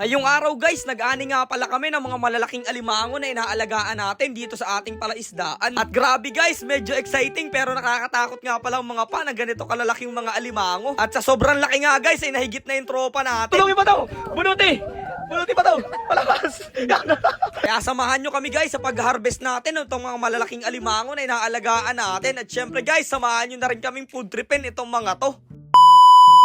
Ngayong araw guys, nag-ani nga pala kami ng mga malalaking alimango na inaalagaan natin dito sa ating palaisdaan. At grabe guys, medyo exciting pero nakakatakot nga pala ang mga pa na ganito kalalaking mga alimango. At sa sobrang laki nga guys, ay nahigit na yung tropa natin. Tulungin pa daw! Bunuti! Bunuti pa daw! Palakas! Kaya samahan nyo kami guys sa pag-harvest natin ng itong mga malalaking alimango na inaalagaan natin. At syempre guys, samahan nyo na rin kaming food tripin itong mga to.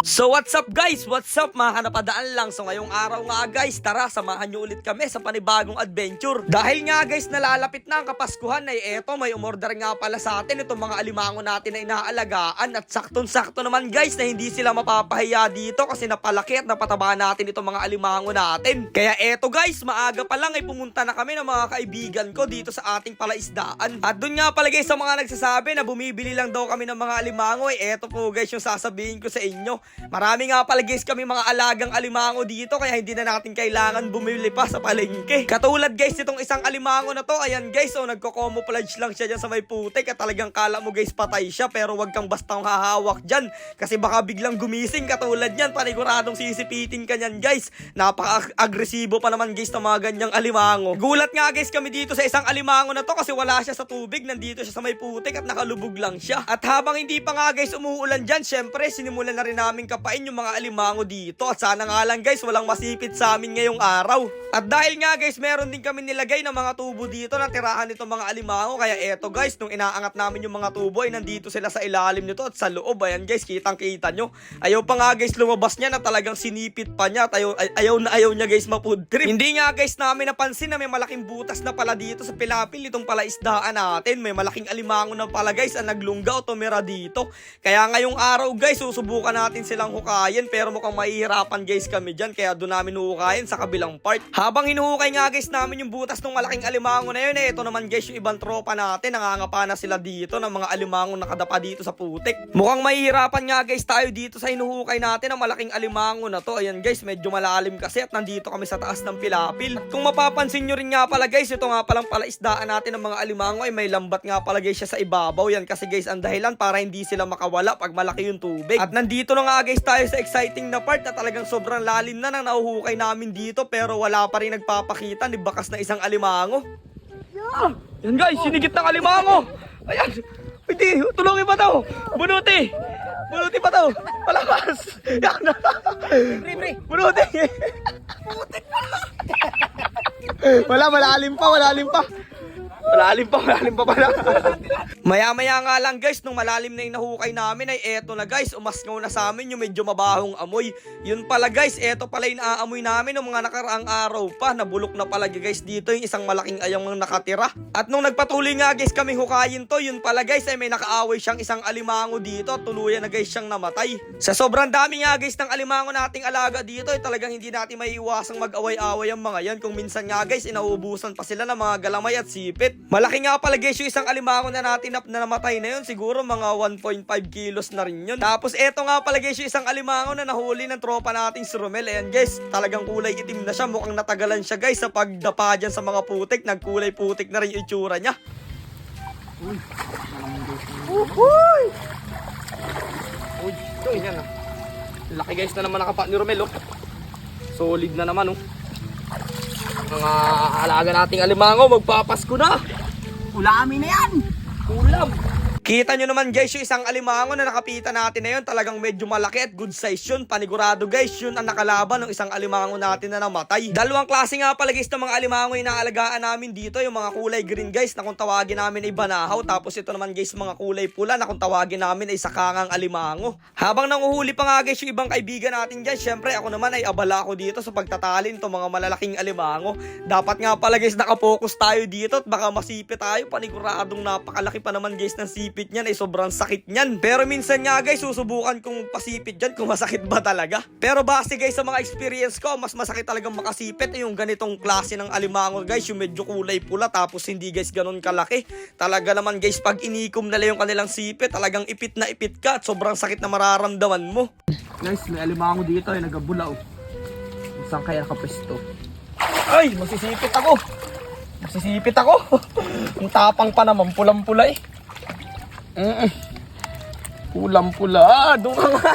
So what's up guys? What's up mga kanapadaan lang? So ngayong araw nga guys, tara samahan nyo ulit kami sa panibagong adventure. Dahil nga guys nalalapit na ang kapaskuhan ay eto may umorder nga pala sa atin itong mga alimango natin na inaalagaan at saktong-sakto naman guys na hindi sila mapapahiya dito kasi napalaki at napataba natin itong mga alimango natin. Kaya eto guys, maaga pa lang ay pumunta na kami ng mga kaibigan ko dito sa ating palaisdaan. At dun nga pala guys sa mga nagsasabi na bumibili lang daw kami ng mga alimango ay eto po guys yung sasabihin ko sa inyo. Marami nga pala guys kami mga alagang alimango dito kaya hindi na natin kailangan bumili pa sa palengke. Katulad guys itong isang alimango na to, ayan guys, so nagko-camouflage lang siya dyan sa may putik at talagang kala mo guys patay siya pero wag kang bastang hahawak dyan kasi baka biglang gumising katulad yan, paniguradong sisipitin ka nyan guys. Napaka-agresibo pa naman guys ng mga ganyang alimango. Gulat nga guys kami dito sa isang alimango na to kasi wala siya sa tubig, nandito siya sa may putik at nakalubog lang siya. At habang hindi pa nga guys umuulan dyan, syempre sinimulan na rin namin kapain yung mga alimango dito. At sana nga lang guys, walang masipit sa amin ngayong araw. At dahil nga guys, meron din kami nilagay ng mga tubo dito na tirahan nitong mga alimango. Kaya eto guys, nung inaangat namin yung mga tubo ay nandito sila sa ilalim nito at sa loob. Ayan guys, kitang kita nyo. Ayaw pa nga guys lumabas niya na talagang sinipit pa niya. At ayaw, ay- ayaw na ayaw niya guys mafood trip. Hindi nga guys namin napansin na may malaking butas na pala dito sa pilapil itong pala isdaan natin. May malaking alimango na pala guys ang naglungga o tumira dito. Kaya ngayong araw guys, susubukan natin silang hukayin pero mukhang mahihirapan guys kami dyan. Kaya doon namin huhukayin sa kabilang part. Habang hinuhukay nga guys namin yung butas ng malaking alimango na yun, eh, ito naman guys yung ibang tropa natin. Nangangapa na sila dito ng mga alimango nakadapa dito sa putik. Mukhang mahihirapan nga guys tayo dito sa hinuhukay natin ng malaking alimango na to. Ayan guys, medyo malalim kasi at nandito kami sa taas ng pilapil. Kung mapapansin nyo rin nga pala guys, ito nga palang pala isdaan natin ng mga alimango ay may lambat nga pala guys siya sa ibabaw. Yan kasi guys ang dahilan para hindi sila makawala pag malaki yung tubig. At nandito na nga guys tayo sa exciting na part na talagang sobrang lalim na nang nahuhukay namin dito pero wala pa rin nagpapakita ni bakas na isang alimango. Yan guys, sinigit ng alimango. Ayan. Pwede, tulungin pa daw. Bunuti. Bunuti pa daw. Palakas. Yan. Bunuti. Wala, malalim pa, malalim pa. Malalim pa, malalim pa pala. Maya-maya nga lang guys, nung malalim na yung nahukay namin ay eto na guys, umasngaw na sa amin yung medyo mabahong amoy. Yun pala guys, eto pala yung naaamoy namin nung mga nakaraang araw pa. Nabulok na pala guys dito yung isang malaking ayong nakatira. At nung nagpatuloy nga guys kami hukayin to, yun pala guys ay may nakaaway siyang isang alimango dito at tuluyan na guys siyang namatay. Sa sobrang dami nga guys ng alimango nating alaga dito ay talagang hindi natin maiiwasang mag-away-away ang mga yan. Kung minsan nga guys, inaubusan pa sila ng mga galamay at sipit. Malaki nga pala guys yung isang alimango na natin na, na namatay na yun. Siguro mga 1.5 kilos na rin yun. Tapos eto nga pala guys yung isang alimango na nahuli ng tropa nating si Romel. Ayan guys, talagang kulay itim na siya. Mukhang natagalan siya guys sa pagdapa dyan sa mga putik. Nagkulay putik na rin yung itsura niya. Uy! Uy, ito yan ah. Laki guys na naman nakapak ni Romel oh. Solid na naman oh. Mga alaga nating alimango, magpapasko na. Ulami na yan! Ulam. Kita nyo naman guys yung isang alimango na nakapita natin na yun talagang medyo malaki at good size yun. Panigurado guys yun ang nakalaban ng isang alimango natin na namatay. Dalawang klase nga pala guys ng mga alimango yung naalagaan namin dito. Yung mga kulay green guys na kung tawagin namin ay banahaw. Tapos ito naman guys mga kulay pula na kung tawagin namin ay sakangang alimango. Habang nanguhuli pa nga guys yung ibang kaibigan natin dyan, syempre ako naman ay abala ako dito sa pagtatalin to mga malalaking alimango. Dapat nga pala guys nakapokus tayo dito at baka masipit tayo. Paniguradong napakalaki pa naman guys ng sipit niyan ay sobrang sakit niyan. Pero minsan nga guys susubukan kong pasipit dyan kung masakit ba talaga. Pero base guys sa mga experience ko, mas masakit talagang makasipit ay yung ganitong klase ng alimango guys, yung medyo kulay pula tapos hindi guys ganun kalaki. Talaga naman guys pag inikom nila yung kanilang sipit, talagang ipit na ipit ka at sobrang sakit na mararamdaman mo. Guys, may alimango dito ay nagabulaw. Saan kaya nakapwesto? Ay, masisipit ako. Masisipit ako. Ang tapang pa naman, pulang-pula eh. Mm. Pulang-pula. Doon ka nga.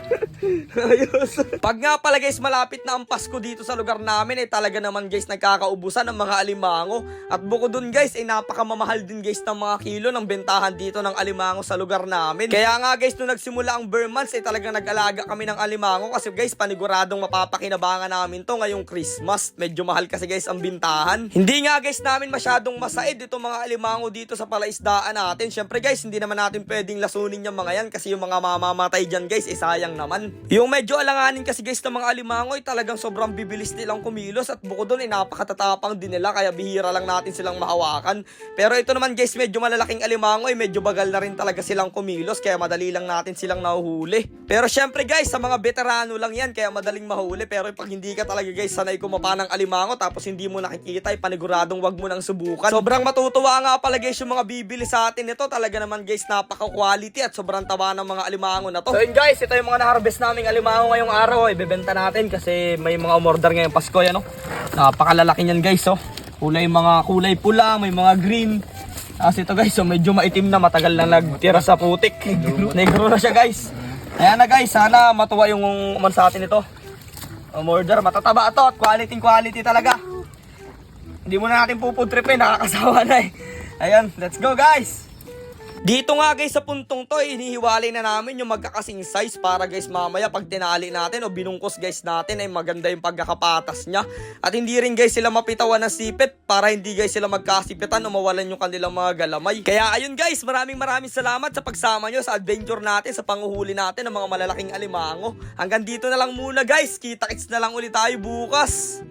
Ayos. Pag nga pala guys, malapit na ang Pasko dito sa lugar namin, eh talaga naman guys, nagkakaubusan ng mga alimango. At bukod dun guys, eh napakamamahal din guys ng mga kilo ng bentahan dito ng alimango sa lugar namin. Kaya nga guys, nung nagsimula ang Burr months, eh talagang nag-alaga kami ng alimango kasi guys, paniguradong mapapakinabangan namin to ngayong Christmas. Medyo mahal kasi guys ang bintahan. Hindi nga guys namin masyadong masaid itong mga alimango dito sa palaisdaan natin. Syempre guys, hindi naman natin pwedeng lasunin yung mga yan kasi yung mga mamamatay dyan guys, eh sayang naman. Yung medyo alanganin kasi guys ng mga alimango, eh talagang sobrang bibilis nilang kumilos at bukod doon, eh napakatatapang din nila kaya bihira lang natin silang mahawakan. Pero ito naman guys, medyo malalaking alimango, eh medyo bagal na rin talaga silang kumilos kaya madali lang natin silang nahuhuli. Pero syempre guys, sa mga veterano lang yan kaya madaling mahuli. Pero pag hindi ka talaga guys sanay kumapa ng alimango tapos hindi mo nakikita, eh paniguradong wag mo nang subukan. Sobrang matutuwa nga pala guys yung mga bibili sa atin ito. Talaga naman guys, napaka-quality at sobrang taba ng mga alimango na to. So guys, ito yung mga na-harvest naming alimango ngayong araw. Ibebenta natin kasi may mga umorder ngayong Pasko yan. Oh. Napakalalaki niyan guys. Oh. Kulay mga kulay pula, may mga green. Tapos ito guys, so medyo maitim na matagal na nagtira sa putik. Negro na siya guys. Ayan na guys, sana matuwa yung man sa atin ito. Umorder, matataba ito at quality quality talaga. Hindi mo na natin pupudripin, nakakasawa na eh. Ayan, let's go guys! Dito nga guys sa puntong to, eh, inihiwalay na namin yung magkakasing size para guys mamaya pag tinali natin o binungkos guys natin ay maganda yung pagkakapatas niya. At hindi rin guys sila mapitawan ng sipit para hindi guys sila magkasipitan o mawalan yung kanilang mga galamay. Kaya ayun guys, maraming maraming salamat sa pagsama nyo sa adventure natin, sa panguhuli natin ng mga malalaking alimango. Hanggang dito na lang muna guys, kita-kits na lang ulit tayo bukas.